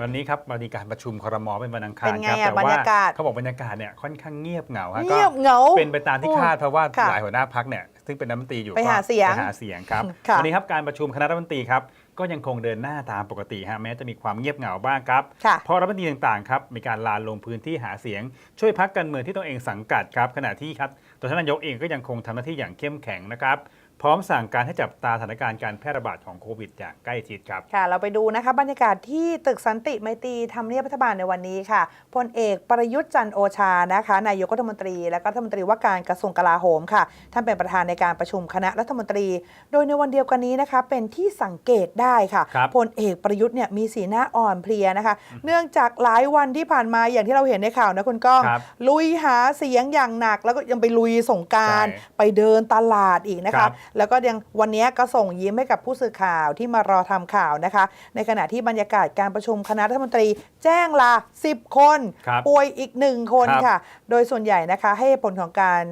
วันนี้ครับมีการประชุมครมเป็นวันอังคารเป็นไงครับอะแต่บรรว่ายากาศ เขาบอกบรรยากาศเนี่ยค่อนข้างเงียบเหงาฮะเงียบเหงาก็เป็นไปตามที่คาดเพราะว่าค่ะหลายหัวหน้าพักเนี่ยซึ่งเป็นรัฐมนตรีอยู่ไปก็หาเสียงไปหาเสียงครับค่ะ วันนี้ครับการประชุมคณะรัฐมนตรีครับก็ยังคงเดินหน้าตามปกติฮะแม้จะมีความเงียบเหงาบ้างครับ ค่ะ เพราะรัฐมนตรีต่างๆครับมีการลานลงพื้นที่หาเสียง ช่วยพักการเมืองที่ตัวเองสังกัดครับขณะที่ครับตัวท่านนายกเองก็ยังคงทำหน้าที่อย่างเข้มแข็งนะครับ พร้อมสั่งการให้จับตาสถานการณ์การแพร่ระบาดของโควิดอย่างใกล้ชิดครับ ค่ะ เราไปดูนะคะบรรยากาศที่ตึกสันติไมตรีทำเนียบรัฐบาลในวันนี้ค่ะพลเอกประยุทธ์จันทร์โอชานะคะ นายกรัฐมนตรีและก็รัฐมนตรีว่าการกระทรวงกลาโหมค่ะท่านเป็นประธานในการประชุมคณะรัฐมนตรี โดยในวันเดียวกันนี้นะคะเป็นที่สังเกตได้ค่ะครับพลเอกประยุทธ์เนี่ยมีสีหน้าอ่อนเพลียนะคะ เนื่องจากหลายวันที่ผ่านมาอย่างที่เราเห็นในข่าวนะคุณก้องครับลุยหาเสียงอย่างหนักแล้วก็ยังไปลุยสงกรารใช่ไปเดินตลาดอีกนะครัคะบแล้วก็ยังวันนี้ก็ส่งยิ้มให้กับผู้สื่อข่าวที่มารอทำข่าวนะคะ ในขณะที่บรรยากาศการประชุมคณะรัฐมนตรีแจ้งลา 10 คนครับป่วยอีกหนึ่งคนครับค่ะ โดยส่วนใหญ่นะคะให้ผลของการ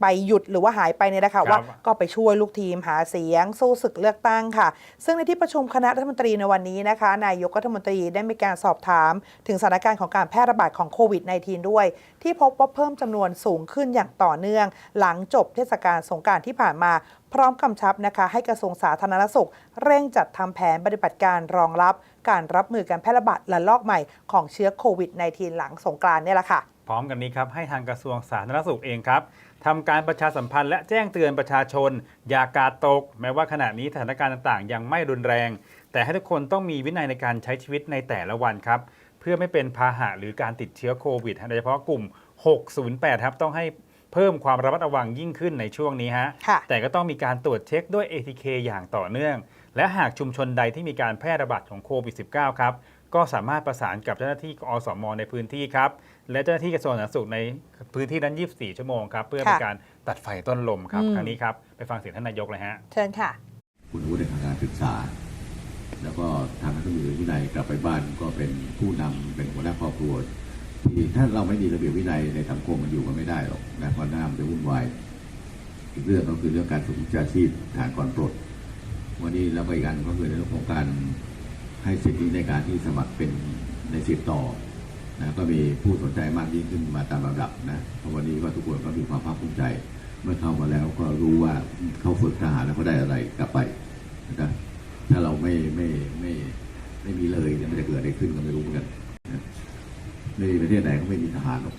ไปหยุดหรือว่าหายไปเนี่ยนะคะครับว่าก็ไปช่วยลูกทีมหาเสียง สู้ศึกเลือกตั้งค่ะ ซึ่งในที่ประชุมคณะรัฐมนตรีในวันนี้นะคะ นายกรัฐมนตรีได้มีการสอบถาม ถึงสถานการณ์ของการแพร่ระบาดของโควิด -19 ด้วย ที่พบว่าเพิ่มจำนวนสูงขึ้นอย่างต่อเนื่อง หลังจบเทศกาลสงกรารที่ผ่านมาพร้อมกำชับนะคะให้กระทรวงสาธารณสุข เร่งจัดทำแผนปฏิบัติการรองรับ การรับมือการแพร่ระบาดระลอกใหม่ของเชื้อโควิด -19 หลังสงกรานต์เนี่ยแหละค่ะพ ร้อมกันนี้ครับให้ทางกระทรวงสาธารณสุขเองครับทำการประชาสัมพันธ์และแจ้งเตือนประชาชน อย่ากาดตก แม้ว่าขณะนี้สถานการณ์ต่างๆ ยังไม่รุนแรง แต่ให้ทุกคนต้องมีวินัยในการใช้ชีวิตในแต่ละวันครับ เพื่อไม่เป็นพาหะหรือการติดเชื้อโควิดโดยเฉพาะกลุ่ม 608 ครับต้องให้เพิ่มความระมัดระวังยิ่งขึ้นในช่วงนี้ฮะค่ะแต่ก็ต้องมีการตรวจเช็คด้วย ATK อย่างต่อเนื่อง และหากชุมชนใดที่มีการแพร่ระบาดของโควิด -19 ครับ ก็สามารถประสานกับเจ้าหน้าที่อสมในพื้นที่ครับ และเจ้าหน้าที่กระทรวงสาธารณสุขในพื้นที่นั้น 24 ชั่วโมงครับ เพื่อเป็นค่ะการตัดไฟต้นลมครับอืมครั้งนี้ครับ ไปฟังเสียงท่านนายกเลยฮะ เชิญค่ะ คุณวุฒิในทางการศึกษา แล้วก็ทางรัฐมนตรีวินัยกลับไปบ้านก็เป็นผู้นำเป็นหัวหน้าครอบครัวที่ถ้าเราไม่มีระเบียบวินัยในสังคมมันอยู่กันไม่ได้หรอกนะเพราะหน้ามันจะวุ่นวายอีกเรื่องก็คือเรื่องการฝึกวิชาชีพฐานก่อนปลดวันนี้แล้วก็อีกอันก็คือในเรื่องของการ ให้สิทธิในการที่สมัครเป็นในสิทธิ์ต่อนะก็มีผู้สนใจมากยิ่งขึ้นมาตามลำดับนะเพราะวันนี้ก็ทุกคนก็มีความภาคภูมิใจ เมื่อเข้ามาแล้วก็รู้ว่าเขาฝึกทหารแล้วเขาได้อะไรกลับไปนะครับถ้าเราไม่ไม่ไม่ไม่มีเลยเนี่ยมันจะเกิดอะไรขึ้นก็ไม่รู้เหมือนกันนะไม่มีประเทศไหนก็ไม่มีทหารหรอก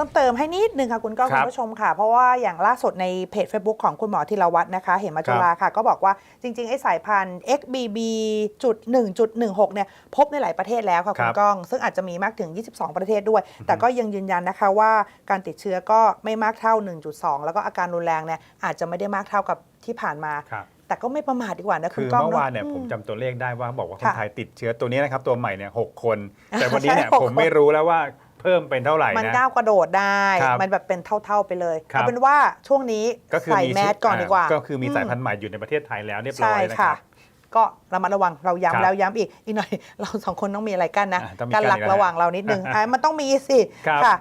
พิ่มเติมให้นิดนึงค่ะคุณก้องครัคุบณผู้ชมค่ะ เพราะว่าอย่างล่าสุดในเพจ Facebook ของคุณหมอธีรวัตรนะคะ เหมมาจุลาค่ะ ก็บอกว่าจริง ๆ ไอ้สายพันธุ์ XBB จุด1.16เนี่ยพบในหลายประเทศแล้วค่ะคคุรัณบก้อง ซึ่งอาจจะมีมากถึง 22 ประเทศด้วย แต่ก็ยังยืนยันนะคะว่าการติดเชื้อก็ไม่มากเท่า 1.2 แล้วก็อาการรุนแรงเนี่ยอาจจะไม่ได้มากเท่ากับที่ผ่านมาครับแต่ก็ไม่ประมาทดีกว่านะคุคืณอก้องเมื่อวานอะเนี่ยอืผมจำตัวเลขได้ว่าบอกว่าคนค่ะไทยติดเชื้อตัวนี้นะครับตัวใหม่เนี่ยหกคน แต่วันนี้เนี่ยใช่หกผมไม่รู้แล้วว่า เพิ่มเป็นเท่าไหร่มันนะก้าวกระโดดได้ ครับมันแบบเป็นเท่าๆไปเลยครับ เอาเป็นว่าช่วงนี้ก็คือใส่มีแมสก่อนดีกว่าก็คือมีสายพันอืธุ์ใหม่อยู่ในประเทศไทยแล้วเรียบมร้อใช่ยนะคค่ะ รับ ก็ระมัดระวังเราครับย้ำแล้วย้ำอีกอีกหน่อย เราสองคนต้องมีอะไรกันนะอ่าต้องมีกันหลักกันอีกแล้วระหว่างเรานิดนึงอะมันต้องมีสิครับ ค่ะ